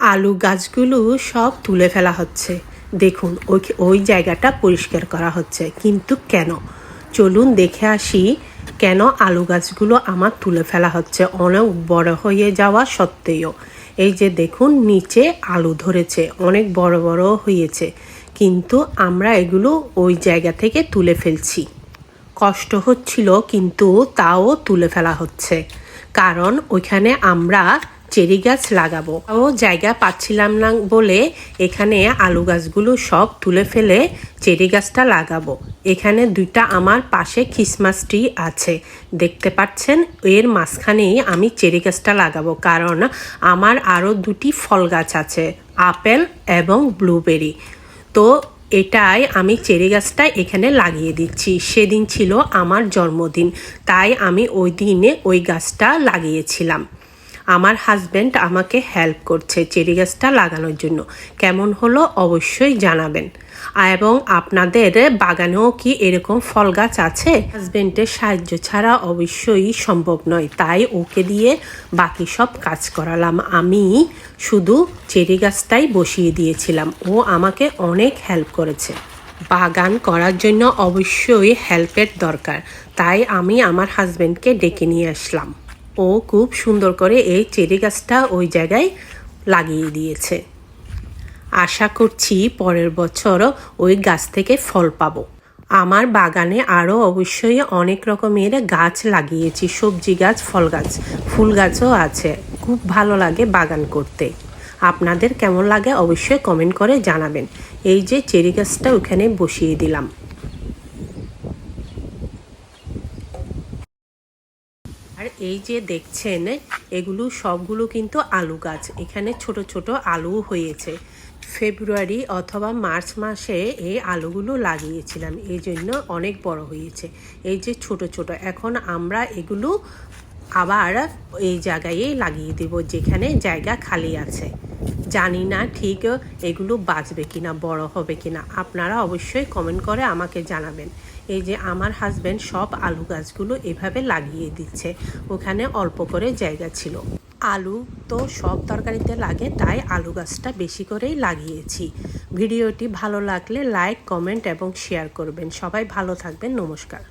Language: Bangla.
আলু গাছগুলো সব তুলে ফেলা হচ্ছে। দেখুন, ওই ওই জায়গাটা পরিষ্কার করা হচ্ছে। কিন্তু কেন? চলুন দেখে আসি, কেন আলু গাছগুলো আমার তুলে ফেলা হচ্ছে। অনেক বড় হয়ে যাওয়া সত্ত্বেও। এই যে দেখুন, নিচে আলু ধরেছে, অনেক বড় বড় হয়েছে। কিন্তু আমরা এগুলো ওই জায়গা থেকে তুলে ফেলছি। কষ্ট হচ্ছিল, কিন্তু তাও তুলে ফেলা হচ্ছে। কারণ ওইখানে আমরা চেরি গাছ লাগাবো। ও জায়গা পাচ্ছিলাম না বলে এখানে আলু গাছগুলো সব তুলে ফেলে চেরি গাছটা লাগাবো। এখানে দুইটা আমার পাশে খ্রিসমাস ট্রি আছে। দেখতে পাচ্ছেন, এর মাঝখানেই আমি চেরি গাছটা লাগাবো কারণ আমার আরও দুটি ফল গাছ আছে, আপেল এবং ব্লুবেরি। তো এটাই আমি চেরি গাছটা এখানে লাগিয়ে দিচ্ছি। সেদিন ছিল আমার জন্মদিন, তাই আমি ওই দিনে ওই গাছটা লাগিয়েছিলাম। আমার হাজব্যান্ড আমাকে হেল্প করছে চেরি গাছটা লাগানোর জন্য। কেমন হলো অবশ্যই জানাবেন। এবং আপনাদের বাগানেও কি এরকম ফল গাছ আছে? হাজব্যান্ডের সাহায্য ছাড়া অবশ্যই সম্ভব নয়। তাই ওকে দিয়ে বাকি সব কাজ করালাম। আমি শুধু চেরি গাছটাই বসিয়ে দিয়েছিলাম। ও আমাকে অনেক হেল্প করেছে। বাগান করার জন্য অবশ্যই হেল্পের দরকার। তাই আমি আমার হাজব্যান্ডকে ডেকে নিয়ে আসলাম। ও খুব সুন্দর করে এই চেরি গাছটা ওই জায়গায় লাগিয়ে দিয়েছে। আশা করছি পরের বছর ওই গাছ থেকে ফল পাবো। আমার বাগানে আরও অবশ্যই অনেক রকমের গাছ লাগিয়েছি, সবজি গাছ, ফল গাছ, ফুল গাছও আছে। খুব ভালো লাগে বাগান করতে। আপনাদের কেমন লাগে অবশ্যই কমেন্ট করে জানাবেন। এই যে চেরি গাছটা ওখানে বসিয়ে দিলাম। আর এই যে দেখছেন, এগুলো সবগুলো কিন্তু আলু গাছ। এখানে ছোট ছোট আলু হয়েছে। ফেব্রুয়ারি অথবা মার্চ মাসে এই আলুগুলো লাগিয়েছিলাম। এই জন্য অনেক বড় হয়েছে। এই যে ছোট ছোট। এখন আমরা এগুলো আবার এই জায়গায় লাগিয়ে দেব, যেখানে জায়গা খালি আছে। জানি না ঠিক এগুলো বাঁচবে কিনা, বড় হবে কিনা। আপনারা অবশ্যই কমেন্ট করে আমাকে জানাবেন। এই যে আমার হাজব্যান্ড সব আলু গাছগুলো এভাবে লাগিয়ে দিচ্ছে। ওখানে অল্প করে জায়গা ছিল। আলু তো সব তরকারিতে লাগে, তাই আলু গাছটা বেশি করেই লাগিয়েছি। ভিডিওটি ভালো লাগলে লাইক কমেন্ট এবং শেয়ার করবেন। সবাই ভালো থাকবেন, নমস্কার।